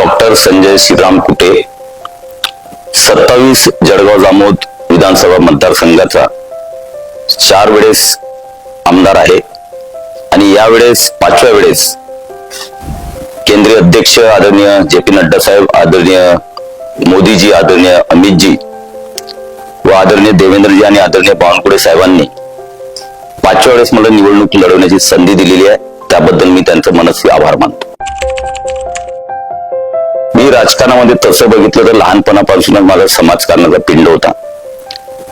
Doctor Sanjay Shriram कुटे सत्तावीस जळगाव जामोद विधानसभा मतदारसंघाचा चार वेळेस आमदार आहे आणि यावेळेस पाचव्या वेळेस केंद्रीय अध्यक्ष आदरणीय जे पी नड्डा साहेब आदरणीय मोदीजी आदरणीय अमितजी व आदरणीय देवेंद्रजी आणि आदरणीय बावनकुळे साहेबांनी पाचव्या वेळेस मला निवडणूक लढवण्याची संधी दिलेली आहे. त्याबद्दल मी त्यांचं मनस्वी आभार मानतो. मी राजकारणामध्ये तसं बघितलं तर लहानपणापासूनच माझा समाजकारणाचा पिंड होता.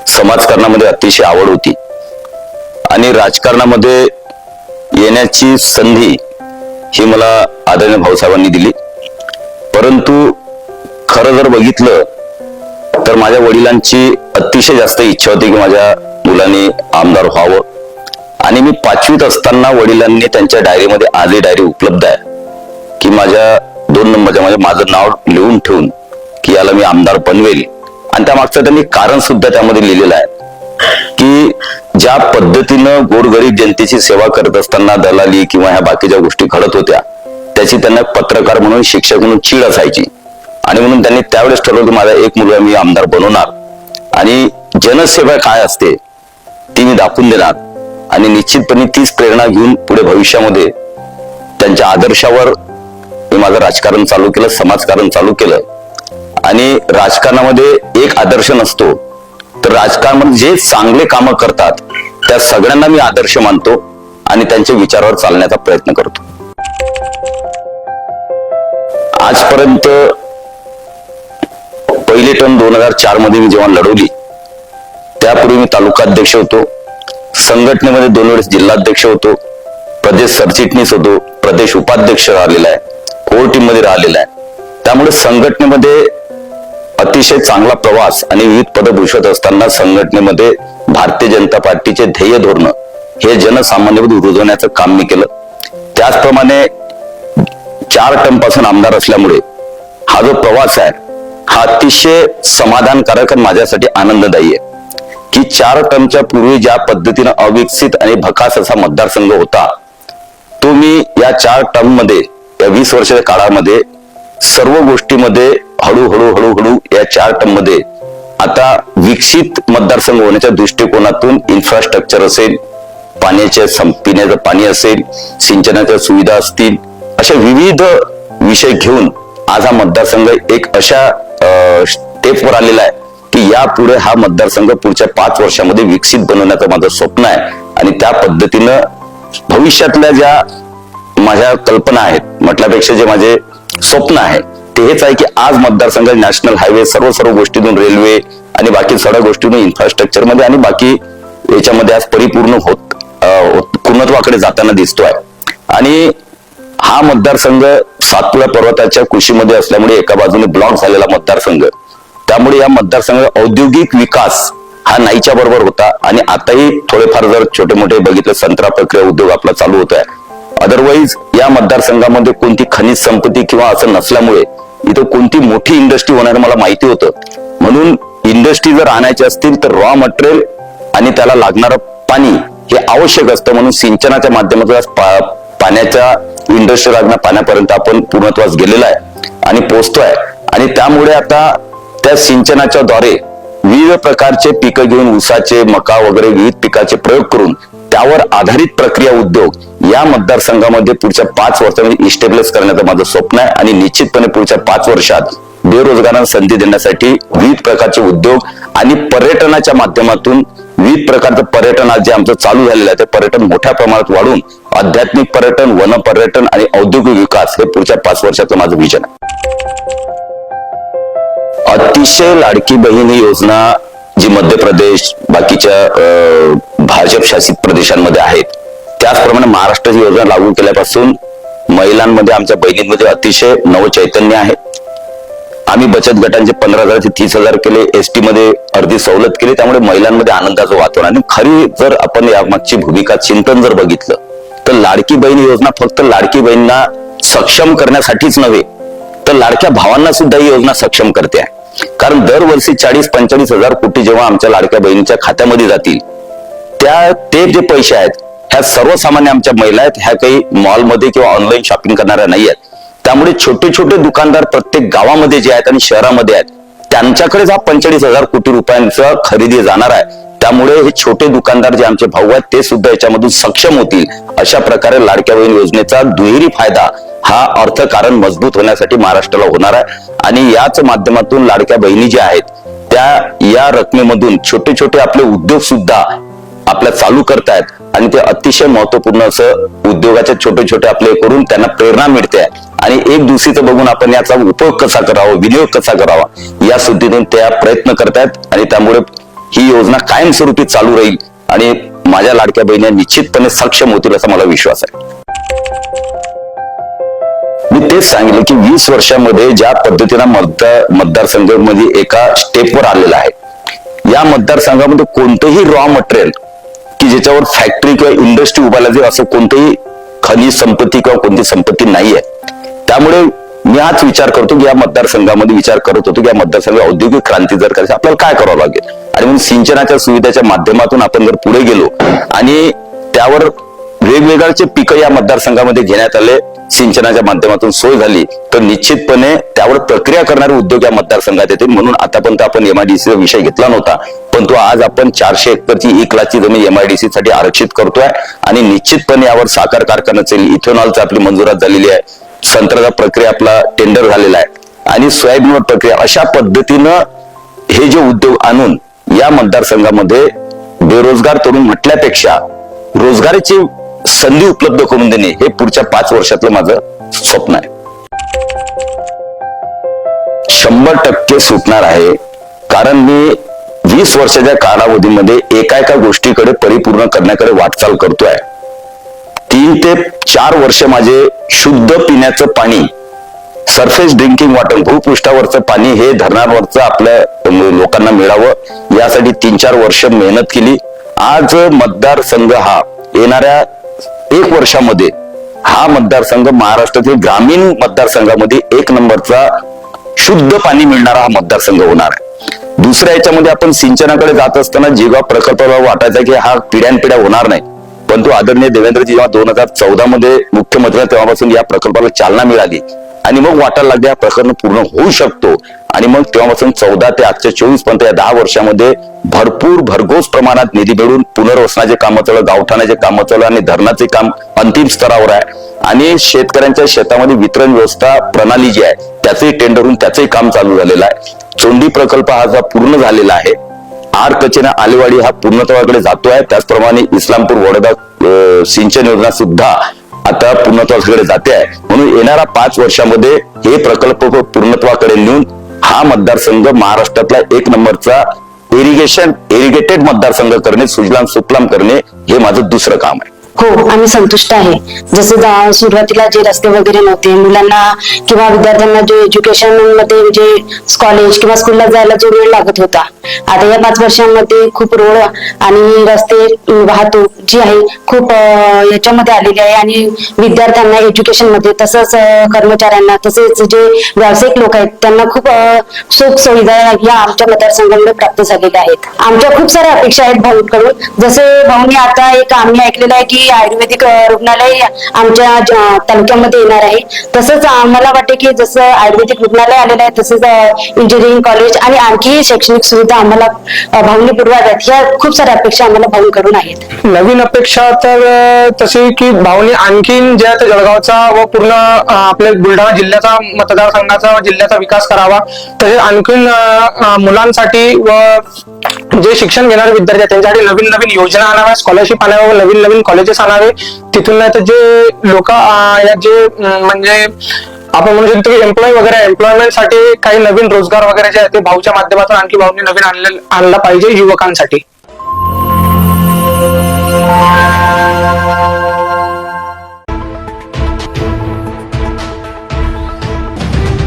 समाजकारणामध्ये अतिशय आवड होती. आणि राजकारणामध्ये येण्याची संधी ही मला आदरणीय भाऊसाहेबांनी दिली. परंतु खरं जर बघितलं तर माझ्या वडिलांची अतिशय जास्त इच्छा होती की माझ्या मुलांनी आमदार व्हावं. आणि मी पाचवीत असताना वडिलांनी त्यांच्या डायरीमध्ये आधी डायरी उपलब्ध आहे की माझ्या दोन नंबरच्या म्हणजे माझं नाव लिहून ठेवून की याला मी आमदार बनवेल. आणि त्या मागचं त्यांनी कारण सुद्धा त्यामध्ये लिहिलेलं आहे. की ज्या पद्धतीनं गोरगरीब जनतेची सेवा करत असताना दलाली किंवा ह्या बाकीच्या गोष्टी घडत होत्या त्याची त्यांना पत्रकार म्हणून शिक्षक म्हणून चीड असायची. आणि म्हणून त्यांनी त्यावेळेस ठरवलं की माझा एक मुलगा मी आमदार बनवणार. आणि जनसेवा काय असते ती मी दाखवून देणार. आणि निश्चितपणे तीच प्रेरणा घेऊन पुढे भविष्यामध्ये त्यांच्या आदर्शावर मी माझं राजकारण चालू केलं समाजकारण चालू केलं. आणि राजकारणामध्ये एक आदर्श नसतो. तर राजकारण जे चांगले कामं करतात त्या सगळ्यांना मी आदर्श मानतो आणि त्यांच्या विचारावर चालण्याचा प्रयत्न करतो. आजपर्यंत पहिली टर्म दोन हजार चारमध्ये मी जेव्हा लढवली त्यापूर्वी मी तालुका अध्यक्ष होतो. संघटनेमध्ये दोन वेळेस जिल्हाध्यक्ष होतो. प्रदेश सरचिटणीस होतो. प्रदेश उपाध्यक्ष राहिलेला आहे. कोर टीममध्ये राहिलेला आहे. त्यामुळे संघटनेमध्ये अतिशय चांगला प्रवास आणि विविध पद भूषवत असताना संघटनेमध्ये भारतीय जनता पार्टीचे ध्येय धोरण हे जनसामान्यमध्ये रुजवण्याचं काम मी केलं. त्याचप्रमाणे चार टर्मपासून आमदार असल्यामुळे हा जो प्रवास आहे हा अतिशय समाधानकारक आणि माझ्यासाठी आनंददायी आहे. की चार टर्मच्या पूर्वी ज्या पद्धतीनं अविकसित आणि भकास असा मतदारसंघ होता तो मी या चार टर्ममध्ये या वीस वर्षाच्या काळामध्ये सर्व गोष्टीमध्ये हळूहळू हळूहळू या चार टर्ममध्ये आता विकसित मतदारसंघ होण्याच्या दृष्टिकोनातून इन्फ्रास्ट्रक्चर असेल पाण्याचे सं- पिण्याचं पाणी असेल सिंचनाच्या सुविधा असतील अशा विविध विषय घेऊन आज हा मतदारसंघ एक अशा स्टेपवर आलेला आहे की यापुढे हा मतदारसंघ पुढच्या पाच वर्षामध्ये विकसित बनवण्याचं माझं स्वप्न आहे. आणि त्या पद्धतीनं भविष्यातल्या ज्या माझ्या कल्पना आहेत म्हटल्यापेक्षा जे माझे स्वप्न आहे ते हेच आहे की आज मतदारसंघ नॅशनल हायवे सर्व सर्व गोष्टीतून रेल्वे आणि बाकी सगळ्या गोष्टीतून इन्फ्रास्ट्रक्चरमध्ये आणि बाकी याच्यामध्ये आज परिपूर्ण होत पूर्णत्वाकडे जाताना दिसतोय. आणि हा मतदारसंघ सातपुडा पर्वताच्या कृषीमध्ये असल्यामुळे एका बाजूने ब्लॉक झालेला मतदारसंघ. त्यामुळे या मतदारसंघ औद्योगिक विकास हा नाहीच्या बरोबर होता आणि आताही थोडेफार जर छोटे मोठे बघितले संत्रा प्रक्रिया उद्योग आपला चालू होत आहे अदरवाईज या मतदारसंघामध्ये कोणती खनिज संपत्ती किंवा असं नसल्यामुळे इथं कोणती मोठी इंडस्ट्री होणार मला माहिती होतं. म्हणून इंडस्ट्री जर आणायची असतील तर रॉ मटेरियल आणि त्याला लागणारं पाणी हे आवश्यक असतं. म्हणून सिंचनाच्या माध्यमातून पाण्याच्या इंडस्ट्री लागणं पाण्यापर्यंत आपण पूर्णत्वास गेलेला आहे आणि पोचतोय आणि त्यामुळे आता त्या सिंचनाच्या द्वारे विविध प्रकारचे पिकं घेऊन ऊसाचे मका वगैरे विविध पिकाचे प्रयोग करून त्यावर आधारित प्रक्रिया उद्योग या मतदारसंघामध्ये पुढच्या पाच वर्षामध्ये इस्टेब्लिश करण्याचं माझं स्वप्न आहे आणि निश्चितपणे पुढच्या पाच वर्षात बेरोजगारांना संधी देण्यासाठी विविध प्रकारचे उद्योग आणि पर्यटनाच्या माध्यमातून विविध प्रकारचं पर्यटन आज जे आमचं चालू झालेलं आहे ते पर्यटन मोठ्या प्रमाणात वाढून आध्यात्मिक पर्यटन वन पर्यटन आणि औद्योगिक विकास हे पुढच्या पाच वर्षाचं माझं विजन आहे. अतिशय लाडकी बहीण ही योजना जी मध्य प्रदेश बाकीच्या अं, भाजप शासित प्रदेशांमध्ये आहेत त्याचप्रमाणे महाराष्ट्राची योजना लागू केल्यापासून महिलांमध्ये आमच्या बहिणींमध्ये अतिशय नवचैतन्य आहे. आम्ही बचत गटांचे पंधरा हजार ते तीस हजार केले एसटी मध्ये अर्धी सवलत केली त्यामुळे महिलांमध्ये आनंदाचं वातावरण आणि खरी जर आपण यामागची भूमिका चिंतन जर बघितलं तर लाडकी बहीण योजना फक्त लाडकी बहिणींना सक्षम करण्यासाठीच नव्हे तर लाडक्या भावांना सुद्धा ही योजना सक्षम करते. आहे कारण दरवर्षी चाळीस पंचेचाळीस हजार कोटी जेव्हा आमच्या लाडक्या बहिणीच्या खात्यामध्ये जातील त्या ते जे पैसे आहेत ह्या सर्वसामान्य आमच्या महिला आहेत. ह्या काही मॉलमध्ये किंवा ऑनलाईन शॉपिंग करणाऱ्या नाही आहेत त्यामुळे छोटे छोटे दुकानदार प्रत्येक गावामध्ये जे आहेत आणि शहरामध्ये आहेत त्यांच्याकडेच हा पंचेचाळीस हजार कोटी रुपयांचा खरेदी जाणार आहे. त्यामुळे हे छोटे दुकानदार जे आमचे भाऊ आहेत ते सुद्धा याच्यामधून सक्षम होतील. अशा प्रकारे लाडक्या बहीण योजनेचा दुहेरी फायदा हा अर्थकारण मजबूत होण्यासाठी महाराष्ट्राला होणार आहे. आणि याच माध्यमातून लाडक्या बहिणी ज्या आहेत त्या या रकमेमधून छोटे छोटे आपले उद्योग सुद्धा आपल्या चालू करतायत आणि ते अतिशय महत्त्वपूर्ण असं उद्योगाचे छोटे छोटे आपले करून त्यांना प्रेरणा मिळते. आणि एक दुसरीचं बघून आपण याचा उपयोग कसा करावा विनियोग कसा करावा या सुद्धीतून त्या प्रयत्न करतायत आणि त्यामुळे ही योजना कायमस्वरूपी चालू राहील आणि माझ्या लाडक्या बहिणी निश्चितपणे सक्षम होतील असा मला विश्वास आहे. मी तेच सांगितलं की वीस वर्षामध्ये ज्या पद्धतीनं मतदार मतदारसंघामध्ये एका स्टेपवर आलेला आहे. या मतदारसंघामध्ये कोणतंही रॉ मटेरियल की ज्याच्यावर फॅक्टरी किंवा इंडस्ट्री उभारला असं कोणतंही खनिज संपत्ती किंवा कोणती संपत्ती नाही आहे त्यामुळे मी हाच विचार करतो की या मतदारसंघामध्ये विचार करत होतो की या मतदारसंघात औद्योगिक क्रांती जर करायची आपल्याला काय करावं लागेल? आणि म्हणून सिंचनाच्या सुविधेच्या माध्यमातून आपण जर पुढे गेलो आणि त्यावर वेगवेगळ्याचे पिकं या मतदारसंघामध्ये घेण्यात आले. सिंचनाच्या माध्यमातून सोय झाली. तर निश्चितपणे त्यावर प्रक्रिया करणारे उद्योग या मतदारसंघात येतील. म्हणून आतापर्यंत आपण एमआयडीसीचा विषय घेतला नव्हता. पण तो आज आपण चारशे एकरची एक लाखची जमीन एमआयडीसी साठी आरक्षित करतोय. आणि निश्चितपणे यावर साखर कारखान्याचे इथेनॉलचा आपली मंजुरात झालेली आहे. संत्र्याचा प्रक्रिया आपला टेंडर झालेला आहे. आणि सोयाबीनवर प्रक्रिया. अशा पद्धतीनं हे जे उद्योग आणून या मतदारसंघामध्ये बेरोजगार तरुण म्हटल्यापेक्षा रोजगाराची संधी उपलब्ध करून देणे हे पुढच्या पाच वर्षातलं माझं स्वप्न आहे. शंभर टक्के सुटणार आहे. कारण मी वीस वर्षाच्या कालावधीमध्ये एका एका गोष्टीकडे परिपूर्ण करण्याकडे वाटचाल करतोय. तीन ते चार वर्ष माझे शुद्ध पिण्याचं पाणी सरफेस ड्रिंकिंग वॉटर भूपृष्ठावरचं पाणी हे धरणावरचं आपल्या लोकांना मिळावं. यासाठी तीन चार वर्ष मेहनत केली. आज मतदारसंघ हा येणाऱ्या एक वर्षामध्ये हा मतदारसंघ महाराष्ट्रातील ग्रामीण मतदारसंघामध्ये एक नंबरचा शुद्ध पाणी मिळणारा हा मतदारसंघ होणार आहे. दुसऱ्या याच्यामध्ये आपण सिंचनाकडे जात असताना जेव्हा प्रकल्पाला वाटायचा की हा पिढ्यानपिढ्या होणार नाही परंतु आदरणीय देवेंद्रजी जेव्हा दोन हजार चौदा मध्ये मुख्यमंत्री तेव्हापासून या प्रकल्पाला चालना मिळाली आणि मग वाटायला लागले हा प्रकरण पूर्ण होऊ शकतो. आणि मग तेव्हापासून चौदा ते आजच्या चोवीसपर्यंत या दहा वर्षामध्ये भरपूर भरघोस प्रमाणात निधी मिळून पुनर्वसनाचे कामं चालू गावठाणाचे कामं चालू आणि धरणाचे काम अंतिम स्तरावर आहे. आणि शेतकऱ्यांच्या शेतामध्ये वितरण व्यवस्था प्रणाली जी आहे त्याचंही टेंडर होऊन त्याचंही काम चालू झालेलं आहे. चोंडी प्रकल्प हा पूर्ण झालेला आहे आर कचेना आलेवाडी हा पूर्णत्वाकडे आहे त्याचप्रमाणे इस्लामपूर वडोदा सिंचन योजना सुद्धा आता पूर्णत्वाकडे जाते आहे. म्हणून येणाऱ्या पाच वर्षामध्ये हे प्रकल्प पूर्णत्वाकडे नेऊन हा मतदारसंघ महाराष्ट्रातला एक नंबरचा इरिगेशन इरिगेटेड मतदारसंघ करणे सुजलाम सुफलाम करणे हे माझं दुसरं काम आहे. हो आम्ही संतुष्ट आहे. जसं जा- सुरुवातीला जे रस्ते वगैरे नव्हते मुलांना किंवा विद्यार्थ्यांना जे एज्युकेशनमध्ये जे कॉलेज किंवा स्कूलला जायला जो वेळ लागत होता. आता या पाच वर्षांमध्ये खूप रोड आणि रस्ते वाहतूक जी आहे खूप याच्यामध्ये आलेली आहे आणि विद्यार्थ्यांना एज्युकेशनमध्ये तसंच कर्मचाऱ्यांना तसेच जे व्यावसायिक लोक आहेत त्यांना खूप सुख सुविधा या आमच्या मतदारसंघामध्ये प्राप्त झालेल्या आहेत. आमच्या खूप साऱ्या अपेक्षा आहेत भाऊकडून. जसे भाऊनी आता एक आम्ही ऐकलेलं आहे की आयुर्वेदिक रुग्णालय आमच्या तालुक्यामध्ये येणार आहे. तसंच आम्हाला वाटते की जसं आयुर्वेदिक रुग्णालय आलेलं आहे तसंच इंजिनिअरिंग कॉलेज आणि आणखी शैक्षणिक सुविधा आम्हाला भावनी पुरवाव्यात ह्या खूप साऱ्या अपेक्षा आम्हाला भाऊकडून आहेत. नवीन अपेक्षा तर तशी की भावनी आणखीन जे आहे जळगावचा व पूर्ण आपल्या बुलढाणा जिल्ह्याचा मतदारसंघाचा व जिल्ह्याचा विकास करावा तसेच आणखीन मुलांसाठी व जे शिक्षण घेणारे विद्यार्थी आहेत त्यांच्यासाठी नवीन नवीन योजना आणाव्या स्कॉलरशिप आणाव्या नवीन नवीन कॉलेजेस आणावे. तिथून नाही तर जे लोक जे म्हणजे आपण म्हणू शकतो की एम्प्लॉय वगैरे एम्प्लॉयमेंटसाठी काही नवीन रोजगार वगैरे जे आहे ते भाऊच्या माध्यमातून आणखी भाऊने नवीन आणले आणला पाहिजे युवकांसाठी.